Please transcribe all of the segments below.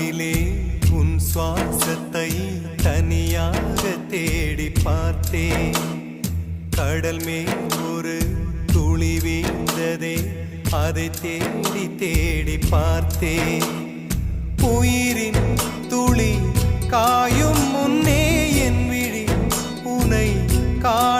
பூங்காற்றிலே உன் சுவாசத்தை தனியாக தேடி பார்த்தேன். கடல் மேல் ஒரு துளி வீழ்ந்ததே அதை தேடி தேடி பார்த்தேன். உயிரின் துளி காயும் முன்னே என் விழி உனை காணும்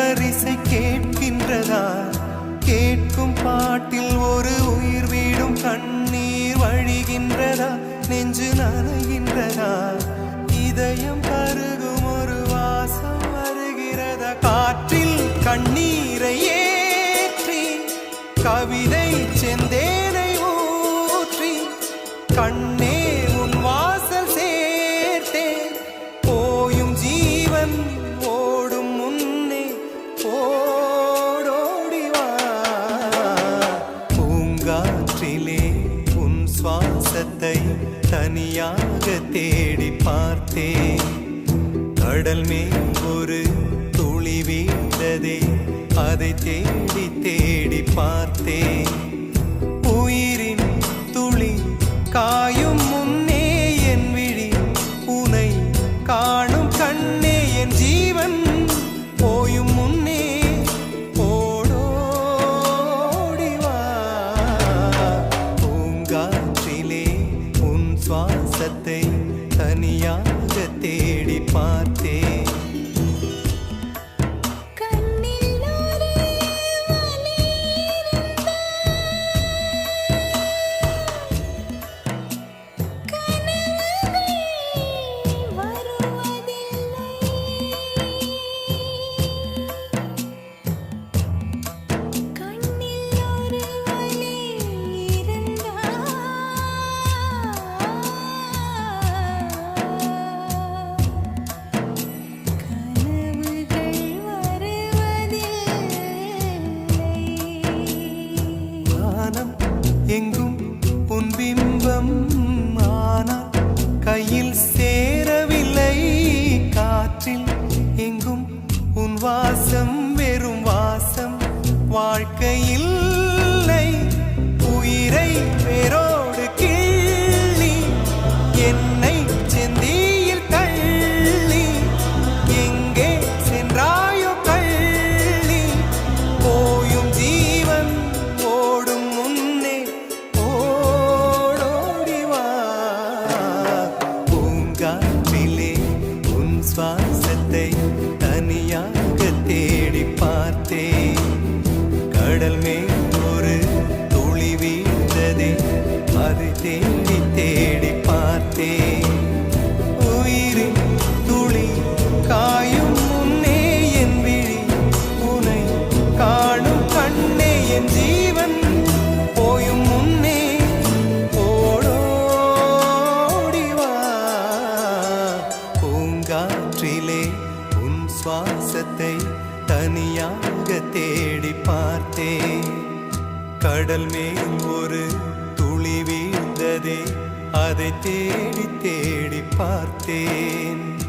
வரிசை கேட்கின்றதா? கேட்கும் பாட்டில் ஒரு உயிர் வீடும் கண்ணீர் வழிகின்றதா? நெஞ்சு நனைகின்றதா? இதயம் கருகும் ஒரு வாசம் வருகிறதா? காற்றில் கண்ணீர் சுவாசத்தை தனியாக தேடி பார்த்தேன். கடல் மேல் ஒரு துளி வீழ்ந்ததே அதை தேடி தேடி பார்த்தேன். உயிரின் துளி காய் சுவாசத்தை தனியாக தேடி பார்த்தேன் எங்கும் உன் பிம்பம் ஆனால் கையில் சேரவில்லை. காற்றில் எங்கும் உன் வாசம் வெறும் வாசம். வாழ்க்கையில் தேடி தேடி பார்த்தேன். உயிரின் துளி காயும் முன்னே என் விழி உனை காணும் கண்ணே என் ஜீவன் போயும் முன்னே ஓடோடிவா பூங்காற்றிலே உன் சுவாசத்தை தனியாக தேடி பார்த்தேன். கடல் மேல் ஒரு துளி அதை தேடி தேடி பார்த்தேன்.